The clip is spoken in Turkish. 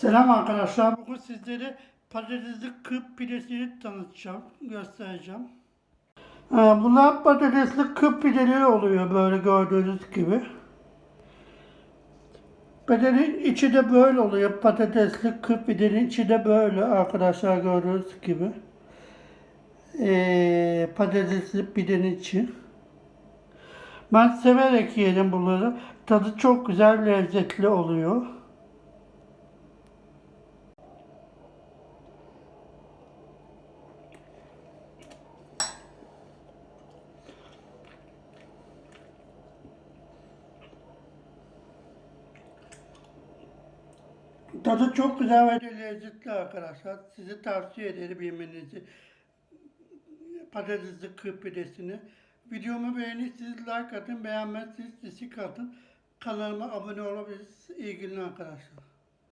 Selam arkadaşlar. Bugün sizlere patatesli kıp pidesini tanıtacağım, göstereceğim. Ee, Bunlar patatesli kıp pideleri oluyor böyle gördüğünüz gibi. Pidenin içi de böyle oluyor. Patatesli kıp pidenin içi de böyle arkadaşlar gördüğünüz gibi. Ee, patatesli pidenin içi. Ben severek yerim bunları. Tadı çok güzel, lezzetli oluyor. Tadı çok güzel ve lezzetli arkadaşlar. Size tavsiye ederim yemenizi. Patatesli kırk pidesini. Videomu beğenirseniz like atın, beğenmezseniz dislike atın. Kanalıma abone olabilirsiniz. İyi günler arkadaşlar.